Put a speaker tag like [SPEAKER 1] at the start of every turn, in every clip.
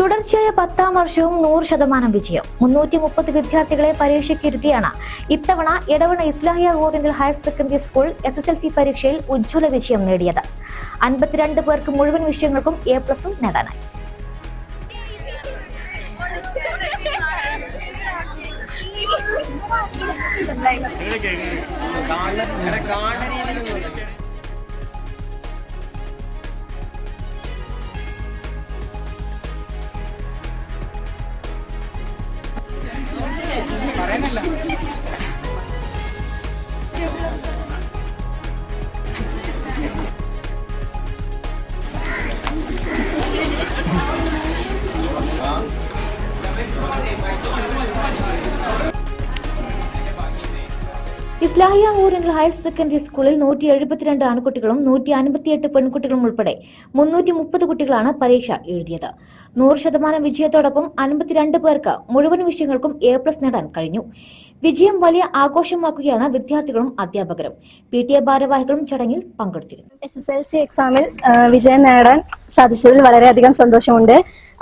[SPEAKER 1] തുടർച്ചയായ പത്താം വർഷവും നൂറ് ശതമാനം വിജയം. മുന്നൂറ്റി മുപ്പത് വിദ്യാർത്ഥികളെ പരീക്ഷയ്ക്കിരുത്തിയാണ് ഇത്തവണ Edavanna Islahiya ഗോവിന്ദൽ higher secondary school S S L C പരീക്ഷയിൽ ഉജ്ജ്വല വിജയം നേടിയത്. അൻപത്തിരണ്ട് പേർക്ക് മുഴുവൻ വിഷയങ്ങൾക്കും എ പ്ലസും നേടാനായി. Tranquila. Islahiya oriental higher secondary സ്കൂളിൽ നൂറ്റി എഴുപത്തിരണ്ട് ആൺകുട്ടികളും നൂറ്റി അൻപത്തിയെട്ട് പെൺകുട്ടികളും ഉൾപ്പെടെ മുന്നൂറ്റി മുപ്പത് കുട്ടികളാണ് പരീക്ഷ എഴുതിയത്. നൂറ് ശതമാനം വിജയത്തോടൊപ്പം അൻപത്തിരണ്ട് പേർക്ക് മുഴുവൻ വിഷയങ്ങൾക്കും എ പ്ലസ് നേടാൻ കഴിഞ്ഞു. വിജയം വലിയ ആഘോഷമാക്കുകയാണ് വിദ്യാർത്ഥികളും അധ്യാപകരും. പി ടി എ ഭാരവാഹികളും ചടങ്ങിൽ പങ്കെടുത്തിരുന്നു.
[SPEAKER 2] എസ് എസ് എൽ സി എക്സാമിൽ വിജയം നേടാൻ സാധിച്ചതിൽ വളരെയധികം സന്തോഷമുണ്ട്.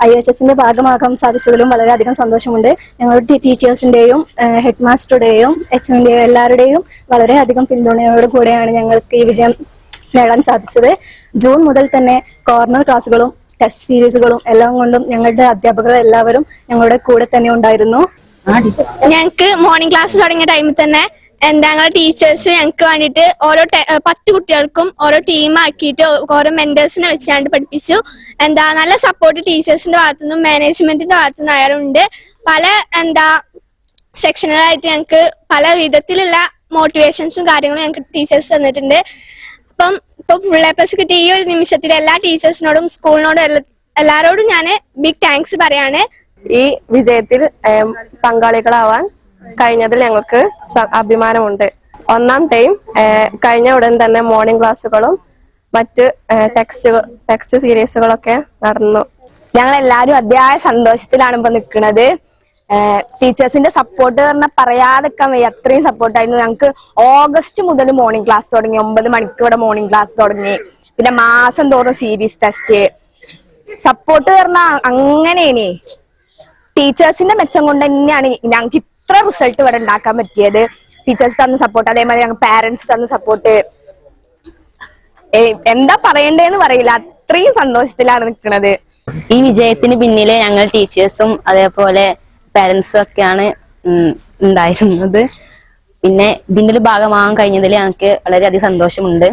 [SPEAKER 2] ഐ എച്ച് എസിന്റെ ഭാഗമാകാൻ സാധിച്ചതിലും വളരെയധികം സന്തോഷമുണ്ട്. ഞങ്ങളുടെ ടീച്ചേഴ്സിന്റെയും ഹെഡ് മാസ്റ്ററുടെയും എച്ച് എമ്മിന്റെയും എല്ലാവരുടെയും വളരെയധികം പിന്തുണയോട് കൂടെയാണ് ഞങ്ങൾക്ക് ഈ വിജയം നേടാൻ സാധിച്ചത്. ജൂൺ മുതൽ തന്നെ കോർണർ ക്ലാസ്സുകളും ടെസ്റ്റ് സീരീസുകളും എല്ലാം കൊണ്ടും ഞങ്ങളുടെ അധ്യാപകർ എല്ലാവരും ഞങ്ങളുടെ കൂടെ തന്നെ ഉണ്ടായിരുന്നു.
[SPEAKER 3] ഞങ്ങൾക്ക് മോർണിംഗ് ക്ലാസ് തുടങ്ങിയ ടൈമിൽ തന്നെ എന്താ ഞങ്ങളുടെ ടീച്ചേഴ്സ് ഞങ്ങൾക്ക് വേണ്ടിട്ട് ഓരോ പത്ത് കുട്ടികൾക്കും ഓരോ ടീം ആക്കിയിട്ട് ഓരോ മെന്റേഴ്സിനെ വെച്ചാണ്ട് പഠിപ്പിച്ചു. എന്താ നല്ല സപ്പോർട്ട് ടീച്ചേഴ്സിന്റെ ഭാഗത്തു നിന്നും മാനേജ്മെന്റിന്റെ ഭാഗത്തു നിന്നും ഉണ്ട്. പല എന്താ സെക്ഷനുകളായിട്ട് ഞങ്ങൾക്ക് പല വിധത്തിലുള്ള മോട്ടിവേഷൻസും കാര്യങ്ങളും ഞങ്ങൾക്ക് ടീച്ചേഴ്സ് തന്നിട്ടുണ്ട്. അപ്പം ഇപ്പൊ ഫുൾ എ പ്ലസ് കിട്ടിയ ഈ ഒരു നിമിഷത്തിൽ എല്ലാ ടീച്ചേഴ്സിനോടും സ്കൂളിനോടും എല്ലാ- എല്ലാവരോടും ഞാൻ ബിഗ് താങ്ക്സ് പറയാണ്.
[SPEAKER 4] ഈ വിജയത്തിൽ പങ്കാളികളാവാൻ കഴിഞ്ഞതിൽ ഞങ്ങൾക്ക് അഭിമാനമുണ്ട്. ഒന്നാം ടൈം കഴിഞ്ഞ ഉടൻ തന്നെ മോർണിംഗ് ക്ലാസ്സുകളും മറ്റ് ടെക്സ്റ്റുകൾ ടെക്സ്റ്റ് സീരീസുകളൊക്കെ നടന്നു.
[SPEAKER 5] ഞങ്ങൾ എല്ലാവരും അതിയായ സന്തോഷത്തിലാണ് ഇപ്പൊ നിൽക്കുന്നത്. ടീച്ചേഴ്സിന്റെ സപ്പോർട്ട് പറഞ്ഞാൽ പറയാതെക്കാൻ വയ്യ. അത്രയും സപ്പോർട്ടായിരുന്നു ഞങ്ങൾക്ക് ഓഗസ്റ്റ് മുതൽ മോർണിംഗ് ക്ലാസ് തുടങ്ങി. ഒമ്പത് മണിക്ക് ഇവിടെ മോർണിംഗ് ക്ലാസ് തുടങ്ങി. പിന്നെ മാസം തോറും സീരീസ് ടെസ്റ്റ് സപ്പോർട്ട് പറഞ്ഞാൽ അങ്ങനെയാണ് ടീച്ചേഴ്സിന്റെ മെച്ചം കൊണ്ട് തന്നെയാണ് ഞങ്ങൾക്ക് ഇത്ര റിസൾട്ട് ഇവിടെ ഉണ്ടാക്കാൻ പറ്റിയത്? ടീച്ചേഴ്സ് തന്ന സപ്പോർട്ട് അതേമാതിരി ഞങ്ങൾ പാരന്റ്സ് തന്ന സപ്പോർട്ട് എന്താ പറയണ്ടേന്ന് പറയില്ല. അത്രയും സന്തോഷത്തിലാണ് നിൽക്കുന്നത്
[SPEAKER 6] ഈ വിജയത്തിന് പിന്നിലെ ഞങ്ങൾ ടീച്ചേഴ്സും അതേപോലെ പാരന്റ്സും ഒക്കെയാണ് ഉണ്ടായിരുന്നത്. പിന്നെ ഇതിന്റെ ഒരു ഭാഗമാകാൻ കഴിഞ്ഞതിൽ ഞങ്ങൾക്ക് വളരെയധികം സന്തോഷമുണ്ട്.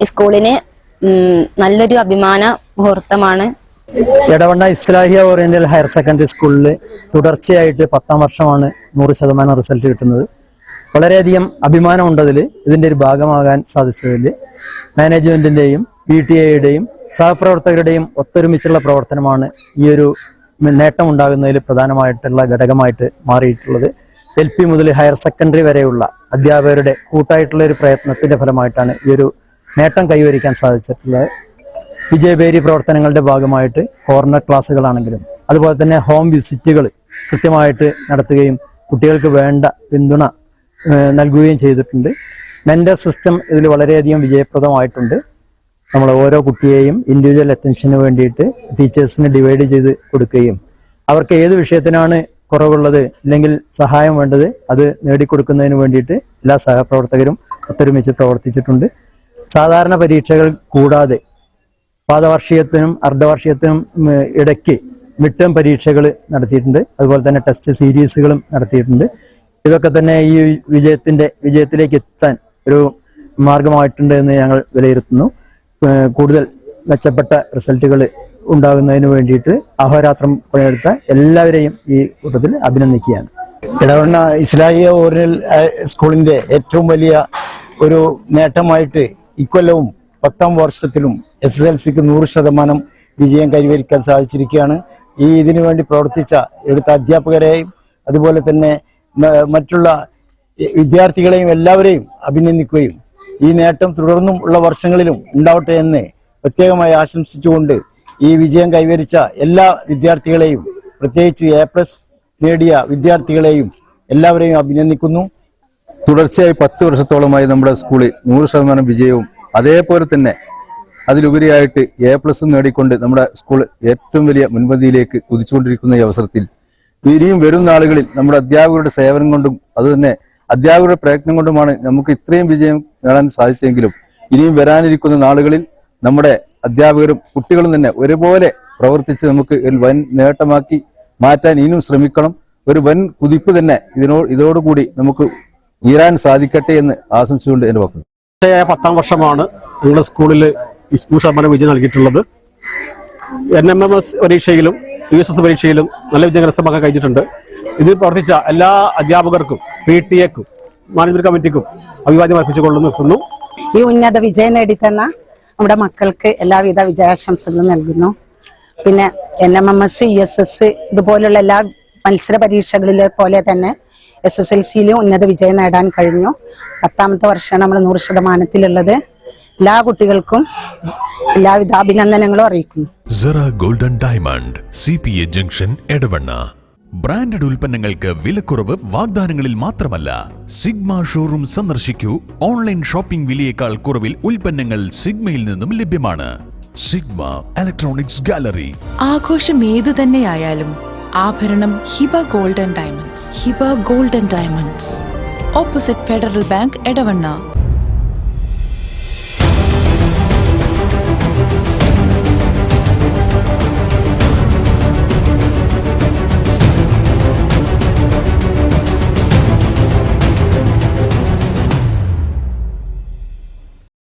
[SPEAKER 6] ഈ സ്കൂളിന് നല്ലൊരു അഭിമാന മുഹൂർത്തമാണ്.
[SPEAKER 7] Edavanna Islahiya oriental higher secondary സ്കൂളിൽ തുടർച്ചയായിട്ട് പത്താം വർഷമാണ് നൂറ് ശതമാനം റിസൾട്ട് കിട്ടുന്നത്. വളരെയധികം അഭിമാനമുണ്ടതിൽ ഇതിന്റെ ഒരു ഭാഗമാകാൻ സാധിച്ചതിൽ മാനേജ്മെന്റിന്റെയും പി ടി എയുടെയും സഹപ്രവർത്തകരുടെയും ഒത്തൊരുമിച്ചുള്ള പ്രവർത്തനമാണ് ഈ ഒരു നേട്ടം ഉണ്ടാകുന്നതിൽ പ്രധാനമായിട്ടുള്ള ഘടകമായിട്ട് മാറിയിട്ടുള്ളത്. എൽ പി മുതൽ ഹയർ സെക്കൻഡറി വരെയുള്ള അധ്യാപകരുടെ കൂട്ടായിട്ടുള്ള ഒരു പ്രയത്നത്തിന്റെ ഫലമായിട്ടാണ് ഈ ഒരു നേട്ടം കൈവരിക്കാൻ സാധിച്ചിട്ടുള്ളത്. വിജയബേരി പ്രവർത്തനങ്ങളുടെ ഭാഗമായിട്ട് കോർണർ ക്ലാസ്സുകളാണെങ്കിലും അതുപോലെ തന്നെ ഹോം വിസിറ്റുകൾ കൃത്യമായിട്ട് നടത്തുകയും കുട്ടികൾക്ക് വേണ്ട പിന്തുണ നൽകുകയും ചെയ്തിട്ടുണ്ട്. മെന്റർ സിസ്റ്റം ഇതിൽ വളരെയധികം വിജയപ്രദമായിട്ടുണ്ട്. നമ്മൾ ഓരോ കുട്ടിയെയും ഇൻഡിവിജ്വൽ അറ്റൻഷന് വേണ്ടിയിട്ട് ടീച്ചേഴ്സിന് ഡിവൈഡ് ചെയ്ത് കൊടുക്കുകയും അവർക്ക് ഏത് വിഷയത്തിനാണ് കുറവുള്ളത് അല്ലെങ്കിൽ സഹായം വേണ്ടത് അത് നേടിക്കൊടുക്കുന്നതിന് വേണ്ടിയിട്ട് എല്ലാ സഹപ്രവർത്തകരും ഒത്തൊരുമിച്ച് പ്രവർത്തിച്ചിട്ടുണ്ട്. സാധാരണ പരീക്ഷകൾ കൂടാതെ പാദവാർഷികത്തിനും അർദ്ധവാർഷികത്തിനും ഉം, ഇടയ്ക്ക് മിഡ് ടേം പരീക്ഷകൾ നടത്തിയിട്ടുണ്ട്. അതുപോലെ തന്നെ ടെസ്റ്റ് സീരീസുകളും നടത്തിയിട്ടുണ്ട്. ഇതൊക്കെ തന്നെ ഈ വിജയത്തിന്റെ വിജയത്തിലേക്ക് എത്താൻ ഒരു മാർഗമായിട്ടുണ്ട് എന്ന് ഞങ്ങൾ വിലയിരുത്തുന്നു. കൂടുതൽ മെച്ചപ്പെട്ട റിസൾട്ടുകൾ ഉണ്ടാകുന്നതിന് വേണ്ടിയിട്ട് അഹോരാത്രം പണിയെടുത്ത എല്ലാവരെയും ഈ കൂട്ടത്തിൽ അഭിനന്ദിക്കുകയാണ്.
[SPEAKER 8] ഇടവണ്ണ ഇസ്ലാഹിയ ഓറിയൽ സ്കൂളിന്റെ ഏറ്റവും വലിയ ഒരു നേട്ടമായിട്ട് ഇക്കൊല്ലവും പത്താം വർഷത്തിലും എസ് എസ് എൽ സിക്ക് നൂറ് ശതമാനം വിജയം കൈവരിക്കാൻ സാധിച്ചിരിക്കുകയാണ്. ഈ ഇതിനു വേണ്ടി പ്രവർത്തിച്ച എടുത്ത അധ്യാപകരെയും അതുപോലെ തന്നെ മറ്റുള്ള വിദ്യാർത്ഥികളെയും എല്ലാവരെയും അഭിനന്ദിക്കുകയും ഈ നേട്ടം തുടർന്നും ഉള്ള വർഷങ്ങളിലും ഉണ്ടാവട്ടെ എന്ന് പ്രത്യേകമായി ആശംസിച്ചുകൊണ്ട് ഈ വിജയം കൈവരിച്ച എല്ലാ വിദ്യാർത്ഥികളെയും പ്രത്യേകിച്ച് എ പ്ലസ് നേടിയ വിദ്യാർത്ഥികളെയും എല്ലാവരെയും അഭിനന്ദിക്കുന്നു.
[SPEAKER 9] തുടർച്ചയായി പത്ത് വർഷത്തോളമായി നമ്മുടെ സ്കൂളിൽ നൂറ് ശതമാനം വിജയവും അതേപോലെ തന്നെ അതിലുപരിയായിട്ട് എ പ്ലസ് നേടിക്കൊണ്ട് നമ്മുടെ സ്കൂൾ ഏറ്റവും വലിയ മുൻപന്തിയിലേക്ക് കുതിച്ചുകൊണ്ടിരിക്കുന്ന ഈ അവസരത്തിൽ ഇനിയും വരും നാളുകളിൽ നമ്മുടെ അധ്യാപകരുടെ സേവനം കൊണ്ടും അതുതന്നെ അധ്യാപകരുടെ പ്രയത്നം കൊണ്ടുമാണ് നമുക്ക് ഇത്രയും വിജയം നേടാൻ സാധിച്ചെങ്കിലും ഇനിയും വരാനിരിക്കുന്ന നാളുകളിൽ നമ്മുടെ അധ്യാപകരും കുട്ടികളും തന്നെ ഒരുപോലെ പ്രവർത്തിച്ച് നമുക്ക് ഒരു വൻ നേട്ടമാക്കി മാറ്റാൻ ഇനിയും ശ്രമിക്കണം. ഒരു വൻ കുതിപ്പ് തന്നെ ഇതിനോ ഇതോടുകൂടി നമുക്ക് ഉയരാൻ സാധിക്കട്ടെ എന്ന് ആശംസിച്ചുകൊണ്ട് എന്റെ
[SPEAKER 10] വാക്കുന്നു പത്താം വർഷമാണ് ഞങ്ങളുടെ സ്കൂളിൽ നൂറ് ശതമാനം വിജയം നൽകിയിട്ടുള്ളത്. എൻ എം എം എസ് പരീക്ഷയിലും യു എസ് എസ് പരീക്ഷയിലും നല്ല വിജയം കരസ്ഥമാക്കാൻ കഴിഞ്ഞിട്ടുണ്ട്. ഇതിൽ പ്രവർത്തിച്ച എല്ലാ അധ്യാപകർക്കും പി ടി എക്കും മാനേജ്മെന്റ് കമ്മിറ്റിക്കും അഭിവാദ്യം അർപ്പിച്ചുകൊണ്ട് നിർത്തുന്നു.
[SPEAKER 11] ഈ ഉന്നത വിജയം നേടിത്തന്ന നമ്മുടെ മക്കൾക്ക് എല്ലാവിധ വിജയാശംസകളും നൽകുന്നു. പിന്നെ N M M S E S S ഇതുപോലുള്ള എല്ലാ മത്സര പരീക്ഷകളിലെ പോലെ തന്നെ എസ് എസ് എൽ സിയിലും ഉന്നത വിജയം നേടാൻ കഴിഞ്ഞു. പത്താമത്തെ വർഷമാണ് നമ്മൾ നൂറ് ശതമാനത്തിലുള്ളത്. എല്ലാ കുട്ടികൾക്കും എല്ലാവിധ അഭിനന്ദനങ്ങളും അറിയിക്കുന്നു.
[SPEAKER 12] Cera golden diamond C P A junction Edavanna branded ഉൽപ്പന്നങ്ങൾക്ക് വിലക്കുറവ് വാഗ്ദാനങ്ങളിൽ മാത്രമല്ല സിഗ്മ ഷോറൂം സന്ദർശിക്കൂ. ഓൺലൈൻ ഷോപ്പിംഗ് വിലയേക്കാൾ കുറവിൽ ഉൽപ്പന്നങ്ങൾ സിഗ്മയിൽ നിന്നും ലഭ്യമാണ്. സിഗ്മ ഇലക്ട്രോണിക്സ് ഗാലറി
[SPEAKER 13] ആഘോഷം ഏതു തന്നെയായാലും ആഭരണം Hiba golden diamonds Hiba golden diamonds opposite Federal Bank Edavanna